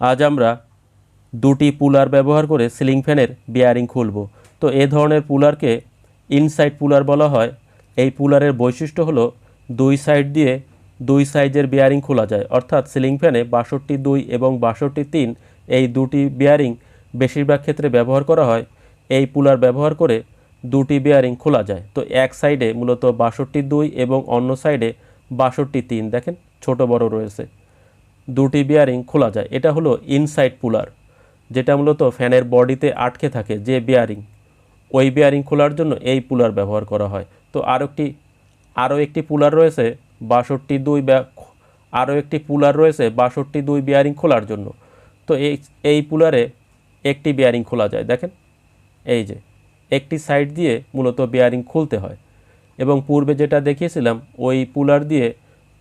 আজ আমরা দুটি পুলার ব্যবহার করে সিলিং ফ্যানের বিয়ারিং খুলব। তো এ ধরনের পুলারকে ইনসাইড পুলার বলা হয়। এই পুলারের বৈশিষ্ট্য হলো দুই সাইড দিয়ে দুই সাইজের বিয়ারিং খোলা যায়। অর্থাৎ সিলিং ফ্যানে বাষট্টি দুই এবং বাষট্টি তিন এই দুটি বিয়ারিং বেশিরভাগ ক্ষেত্রে ব্যবহার করা হয়। এই পুলার ব্যবহার করে দুটি বিয়ারিং খোলা যায়। তো এক সাইডে মূলত বাষট্টি দুই এবং অন্য সাইডে বাষট্টি তিন। দেখেন, ছোট বড় রয়েছে। দুটি বিয়ারিং খোলা যায়। এটা হলো ইনসাইড পুলার যেটা মূলত ফ্যানের বডিতে আটকে থাকে যে বিয়ারিং ওই বিয়ারিং খোলার জন্য এই পুলার ব্যবহার করা হয়। তো আরও একটি আরও একটি পুলার রয়েছে বাষট্টি দুই আরও একটি পুলার রয়েছে বাষট্টি দুই বিয়ারিং খোলার জন্য। তো এই এই পুলারে একটি বিয়ারিং খোলা যায়। দেখেন, এই যে, একটি সাইড দিয়ে মূলত বিয়ারিং খুলতে হয়। এবং পূর্বে যেটা দেখিয়েছিলাম, ওই পুলার দিয়ে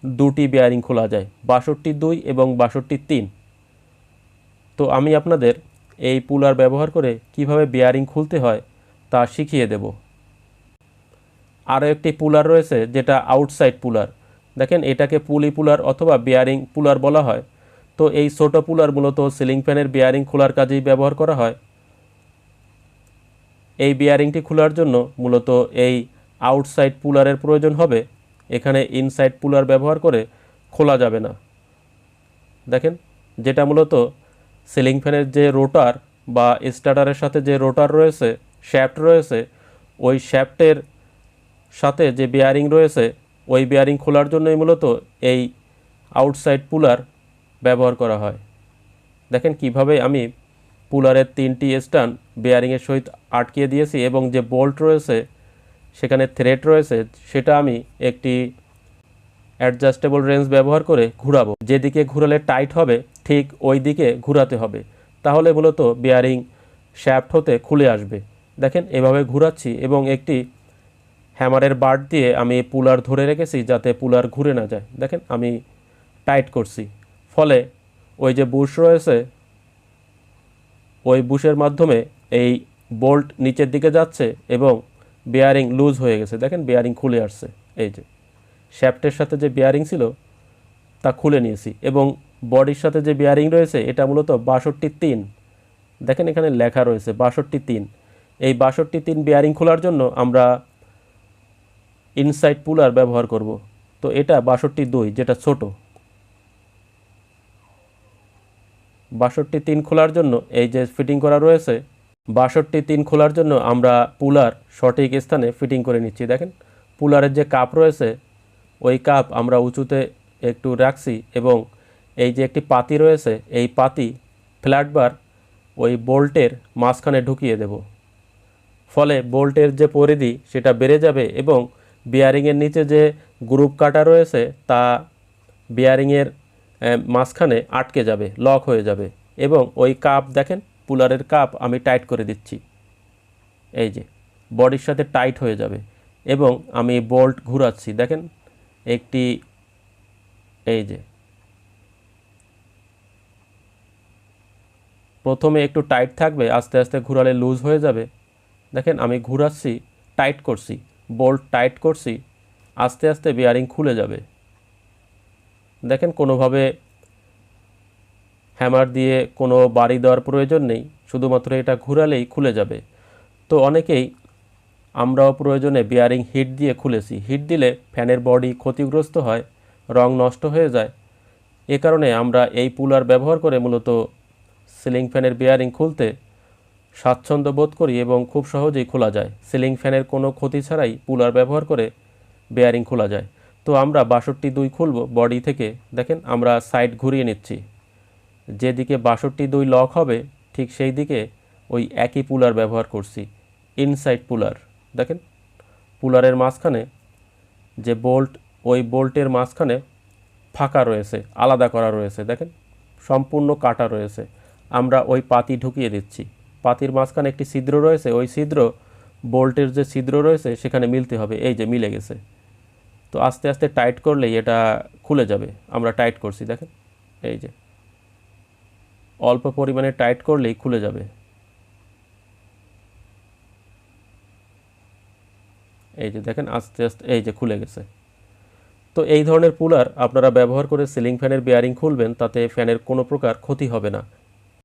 দুটি বেয়ারিং খোলা যায়, বাষট্টি দুই এবং বাষট্টি তিন। তো আমি আপনাদের এই পুলার ব্যবহার করে কীভাবে বেয়ারিং খুলতে হয় তা শিখিয়ে দেব। আরও একটি পুলার রয়েছে, যেটা আউটসাইড পুলার দেখেন, এটাকে পুলি পুলার অথবা বেয়ারিং পুলার বলা হয়। তো এই ছোট পুলার মূলত সিলিং ফ্যানের বেয়ারিং খোলার কাজেই ব্যবহার করা হয়। এই বিয়ারিংটি খোলার জন্য মূলত এই আউটসাইড পুলারের প্রয়োজন হবে। এখানে ইনসাইড পুলার ব্যবহার করে খোলা যাবে না। দেখেন, যেটা মূলত সিলিং ফ্যানের যে রোটার বা স্টার্টারের সাথে যে রোটার রয়েছে শ্যাফট রয়েছে, ওই শ্যাফটের সাথে যে বিয়ারিং রয়েছে, ওই বিয়ারিং খোলার জন্যই মূলত এই আউটসাইড পুলার ব্যবহার করা হয়। দেখেন, কীভাবে আমি পুলারের তিনটি স্টান বেয়ারিংয়ের সহিত আটকিয়ে দিয়েছি এবং যে বোল্ট রয়েছে সেখানে থ্রেড রয়েছে, সেটা আমি একটি অ্যাডজাস্টেবল রেঞ্জ ব্যবহার করে ঘুরাবো। যেদিকে ঘুরালে টাইট হবে, ঠিক ওই দিকে ঘুরাতে হবে। তাহলে মূলত বেয়ারিং শ্যাফট হতে খুলে আসবে। দেখেন, এভাবে ঘুরাচ্ছি এবং একটি হ্যামারের বাট দিয়ে আমি পুলার ধরে রেখেছি যাতে পুলার ঘুরে না যায়। দেখেন, আমি টাইট করছি। ফলে ওই যে বুশ রয়েছে, ওই বুশের মাধ্যমে এই বোল্ট নিচের দিকে যাচ্ছে এবং বেয়ারিং লুজ হয়ে গেছে। দেখেন বেয়ারিং খুলে আসছে। এই যে শ্যাফটের সাথে যে বেয়ারিং ছিল, তা খুলে নিয়েছি এবং বডির সাথে যে বেয়ারিং রয়েছে, এটা মূলত বাষট্টি তিন। দেখেন এখানে লেখা রয়েছে বাষট্টি তিন। এই বাষট্টি তিন বেয়ারিং খোলার জন্য আমরা ইনসাইড পুলার ব্যবহার করব। তো এটা বাষট্টি দুই, যেটা ছোট। বাষট্টি তিন খোলার জন্য এই যে ফিটিং করা রয়েছে বাষট্টি তিন খোলার জন্য আমরা পুলার সঠিক স্থানে ফিটিং করে নিচ্ছি। দেখেন, পুলারের যে কাপ রয়েছে, ওই কাপ আমরা উঁচুতে একটু রাখছি এবং এই যে একটি পাতি রয়েছে, এই পাতি ফ্ল্যাটবার ওই বোল্টের মাঝখানে ঢুকিয়ে দেব। ফলে বোল্টের যে পরিধি, সেটা বেড়ে যাবে এবং বিয়ারিংয়ের নিচে যে গ্রুপ কাটা রয়েছে, তা বিয়ারিংয়ের মাঝখানে আটকে যাবে, লক হয়ে যাবে এবং ওই কাপ দেখেন পুলারের কাপ আমি টাইট করে দিচ্ছি। এই যে, বডির সাথে টাইট হয়ে যাবে এবং আমি বোল্ট ঘুরাচ্ছি। দেখেন, একটি, এই যে। প্রথমে একটু টাইট থাকবে, আস্তে আস্তে ঘুরালে লুজ হয়ে যাবে। দেখেন, আমি ঘুরাচ্ছি, টাইট করছি, বোল্ট টাইট করছি, আস্তে আস্তে বিয়ারিং খুলে যাবে। দেখেন, কোনোভাবে হ্যামার দিয়ে কোনো বাড়ি দেওয়ার প্রয়োজন নেই, শুধুমাত্র এটা ঘুরালেই খুলে যাবে। তো অনেকেই আমরাও প্রয়োজনে বিয়ারিং হিট দিয়ে খুলেছি। হিট দিলে ফ্যানের বডি ক্ষতিগ্রস্ত হয়, রং নষ্ট হয়ে যায়। এ কারণে আমরা এই পুলার ব্যবহার করে মূলত সিলিং ফ্যানের বিয়ারিং খুলতে স্বাচ্ছন্দ্য বোধ করি এবং খুব সহজেই খোলা যায়। সিলিং ফ্যানের কোনো ক্ষতি ছাড়াই পুলার ব্যবহার করে বেয়ারিং খোলা যায়। তো আমরা বাষট্টি দুই খুলব বডি থেকে। দেখেন আমরা সাইড ঘুরিয়ে নিচ্ছি। যেদিকে বাষট্টি দুই লক হবে, ঠিক সেই দিকে ওই একই পুলার ব্যবহার করছি ইনসাইড পুলার। দেখেন, পুলারের মাঝখানে যে বোল্ট ওই বোল্টের মাঝখানে ফাঁকা রয়েছে, আলাদা করা রয়েছে, দেখেন, সম্পূর্ণ কাটা রয়েছে। আমরা ওই পাতি ঢুকিয়ে দিচ্ছি। পাতির মাঝখানে একটি ছিদ্র রয়েছে, ওই ছিদ্র বোল্টের যে ছিদ্র রয়েছে, সেখানে মিলতে হবে, এই যে মিলে গেছে। তো আস্তে আস্তে টাইট করলেই এটা খুলে যাবে, আমরা টাইট করছি, দেখেন, এই যে। অল্প পরিমাণে টাইট করলেই খুলে যাবে। এই যে দেখেন, আস্তে আস্তে এই যে খুলে গেছে। তো এই ধরনের পুলার আপনারা ব্যবহার করে সিলিং ফ্যানের বেয়ারিং খুলবেন, তাতে ফ্যানের কোনো প্রকার ক্ষতি হবে না।